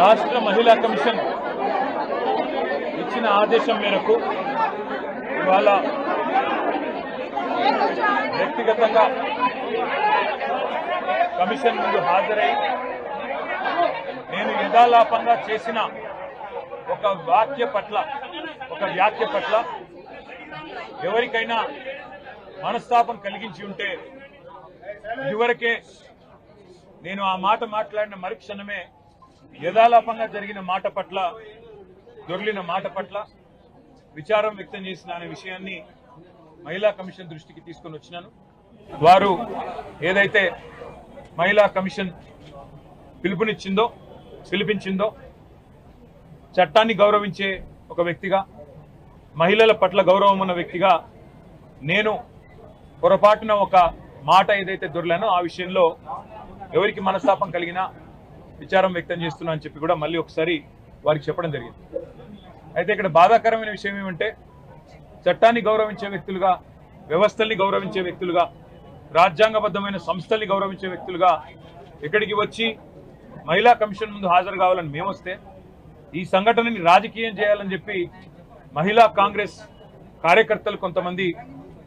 రాష్ట్ర మహిళా కమిషన్ ఇచ్చిన ఆదేశం మేరకు ఇవాళ వ్యక్తిగతంగా కమిషన్ ముందు హాజరై నేను యథాలాపంగా చేసిన ఒక వాక్య పట్ల ఒక వ్యాఖ్య పట్ల ఎవరికైనా మనస్తాపం కలిగించి ఉంటే ఇదివరకే నేను ఆ మాట మాట్లాడిన మరుక్షణమే యథాలాపంగా జరిగిన మాట పట్ల దొర్లిన మాట పట్ల విచారం వ్యక్తం చేసిన అనే విషయాన్ని మహిళా కమిషన్ దృష్టికి తీసుకొని వచ్చినాను. వారు ఏదైతే మహిళా కమిషన్ పిలుపునిచ్చిందో పిలిపించిందో చట్టాన్ని గౌరవించే ఒక వ్యక్తిగా మహిళల పట్ల గౌరవం ఉన్న వ్యక్తిగా నేను పొరపాటున ఒక మాట ఏదైతే దొరలానో ఆ విషయంలో ఎవరికి మనస్తాపం కలిగినా విచారం వ్యక్తం చేస్తున్నా అని చెప్పి కూడా మళ్ళీ ఒకసారి వారికి చెప్పడం జరిగింది. అయితే ఇక్కడ బాధాకరమైన విషయం ఏమంటే చట్టాన్ని గౌరవించే వ్యక్తులుగా వ్యవస్థల్ని గౌరవించే వ్యక్తులుగా రాజ్యాంగబద్ధమైన సంస్థల్ని గౌరవించే వ్యక్తులుగా ఇక్కడికి వచ్చి మహిళా కమిషన్ ముందు హాజరు కావాలని మేమొస్తే ఈ సంఘటనని రాజకీయం చేయాలని చెప్పి మహిళా కాంగ్రెస్ కార్యకర్తలు కొంతమంది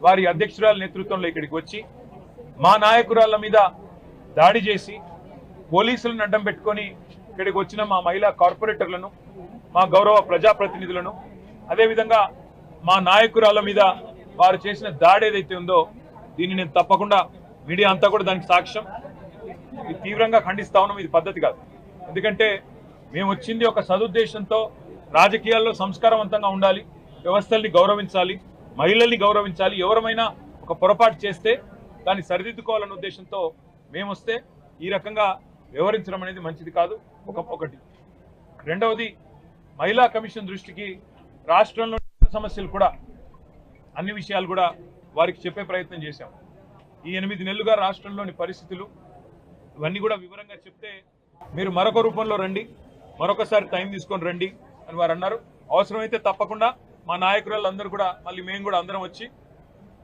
వారి అధ్యక్షురాల నేతృత్వంలో ఇక్కడికి వచ్చి మా నాయకురాళ్ళ మీద దాడి చేసి పోలీసులను అడ్డం పెట్టుకొని ఇక్కడికి వచ్చిన మా మహిళా కార్పొరేటర్లను మా గౌరవ ప్రజాప్రతినిధులను అదేవిధంగా మా నాయకురాల మీద వారు చేసిన దాడి ఏదైతే ఉందో దీన్ని నేను తప్పకుండా మీడియా అంతా కూడా దానికి సాక్ష్యం. ఇది తీవ్రంగా ఖండిస్తా ఉన్నాం ఇది పద్ధతి కాదు. ఎందుకంటే మేము వచ్చింది ఒక సదుద్దేశంతో రాజకీయాల్లో సంస్కారవంతంగా ఉండాలి వ్యవస్థల్ని గౌరవించాలి మహిళల్ని గౌరవించాలి ఎవరమైనా ఒక పొరపాటు చేస్తే దాన్ని సరిదిద్దుకోవాలన్న ఉద్దేశంతో మేము వస్తే ఈ రకంగా వివరించడం అనేది మంచిది కాదు ఒక ఒకటి. రెండవది మహిళా కమిషన్ దృష్టికి రాష్ట్రంలో సమస్యలు కూడా అన్ని విషయాలు కూడా వారికి చెప్పే ప్రయత్నం చేశాం. ఈ ఎనిమిది నెలలుగా రాష్ట్రంలోని పరిస్థితులు ఇవన్నీ కూడా వివరంగా చెప్తే మీరు మరొక రూపంలో రండి మరొకసారి టైం తీసుకొని రండి అని వారు అన్నారు. అవసరమైతే తప్పకుండా మా నాయకురాళ్ళందరూ కూడా మళ్ళీ మేము కూడా అందరం వచ్చి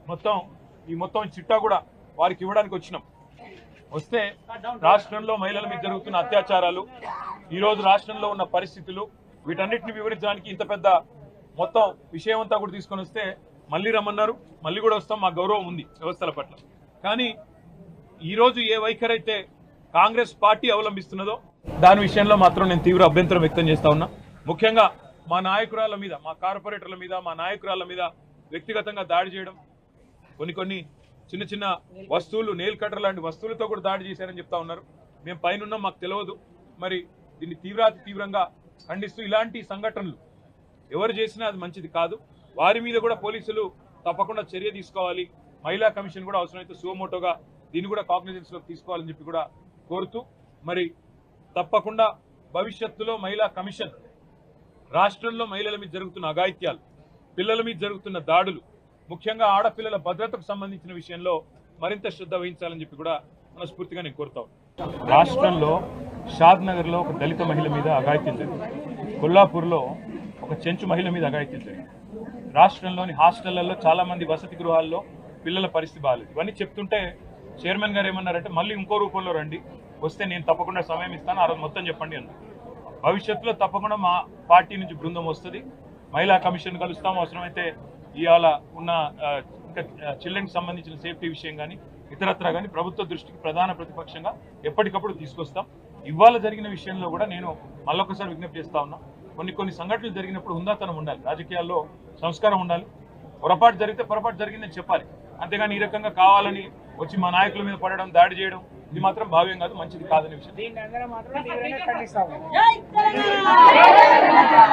మొత్తం ఈ మొత్తం చిట్టా కూడా వారికి ఇవ్వడానికి వచ్చినాం. వస్తే రాష్ట్రంలో మహిళల మీద జరుగుతున్న అత్యాచారాలు ఈరోజు రాష్ట్రంలో ఉన్న పరిస్థితులు వీటన్నిటిని వివరించడానికి ఇంత పెద్ద మొత్తం విషయం అంతా కూడా తీసుకొని వస్తే మళ్ళీ రమ్మన్నారు మళ్ళీ కూడా వస్తాం మా గౌరవం ఉంది వ్యవస్థల పట్ల. కానీ ఈరోజు ఏ వైఖరి అయితే కాంగ్రెస్ పార్టీ అవలంబిస్తున్నదో దాని విషయంలో మాత్రం నేను తీవ్ర అభ్యంతరం వ్యక్తం చేస్తా ఉన్నా. ముఖ్యంగా మా నాయకురాల మీద మా కార్పొరేటర్ల మీద మా నాయకురాల మీద వ్యక్తిగతంగా దాడి చేయడం కొన్ని కొన్ని చిన్న చిన్న వస్తువులు నెయిల్ కట్టర్ లాంటి వస్తువులతో కూడా దాడి చేశారని చెప్తా ఉన్నారు. మేము పైన ఉన్నాం మాకు తెలియదు మరి దీన్ని తీవ్రాతి తీవ్రంగా ఖండిస్తూ ఇలాంటి సంఘటనలు ఎవరు చేసినా అది మంచిది కాదు. వారి మీద కూడా పోలీసులు తప్పకుండా చర్య తీసుకోవాలి. మహిళా కమిషన్ కూడా అవసరమైతే సువమోటోగా దీన్ని కూడా కాగ్నిజెన్స్లోకి తీసుకోవాలని చెప్పి కూడా కోరుతూ మరి తప్పకుండా భవిష్యత్తులో మహిళా కమిషన్ రాష్ట్రంలో మహిళల మీద జరుగుతున్న అఘాయిత్యాలు పిల్లల మీద జరుగుతున్న దాడులు ముఖ్యంగా ఆడపిల్లల భద్రతకు సంబంధించిన విషయంలో మరింత శ్రద్ధ వహించాలని చెప్పి కూడా మనస్ఫూర్తిగా నేను కోరుతాం రాష్ట్రంలో షాద్ నగర్లో ఒక దళిత మహిళ మీద అఘాయిత్యం జరిగింది. కొల్లాపూర్లో ఒక చెంచు మహిళ మీద అఘాయిత్యం జరిగింది. రాష్ట్రంలోని హాస్టళ్ళలో చాలామంది వసతి గృహాల్లో పిల్లల పరిస్థితి బాగాలేదు ఇవన్నీ చెప్తుంటే చైర్మన్ గారు ఏమన్నారంటే మళ్ళీ ఇంకో రూపంలో రండి. వస్తే నేను తప్పకుండా సమయం ఇస్తాను. ఆ రోజు మొత్తం చెప్పండి అన్నారు. భవిష్యత్తులో తప్పకుండా మా పార్టీ నుంచి బృందం వస్తుంది. మహిళా కమిషన్ కలుస్తాం అవసరమైతే ఇవాళ ఉన్న ఇంకా చిల్డ్రన్కి సంబంధించిన సేఫ్టీ విషయం కానీ ఇతరత్ర కానీ ప్రభుత్వ దృష్టికి ప్రధాన ప్రతిపక్షంగా ఎప్పటికప్పుడు తీసుకొస్తాం. ఇవాళ జరిగిన విషయంలో కూడా నేను మళ్ళొకసారి విజ్ఞప్తి చేస్తా ఉన్నా. కొన్ని కొన్ని సంఘటనలు జరిగినప్పుడు హుందాతనం ఉండాలి. రాజకీయాల్లో సంస్కారం ఉండాలి. పొరపాటు జరిగితే పొరపాటు జరిగిందని చెప్పాలి. అంతేగాని ఈ రకంగా కావాలని వచ్చి మా నాయకుల మీద పడడం దాడి చేయడం ఇది మాత్రం భావ్యం కాదు మంచిది కాదనే విషయం.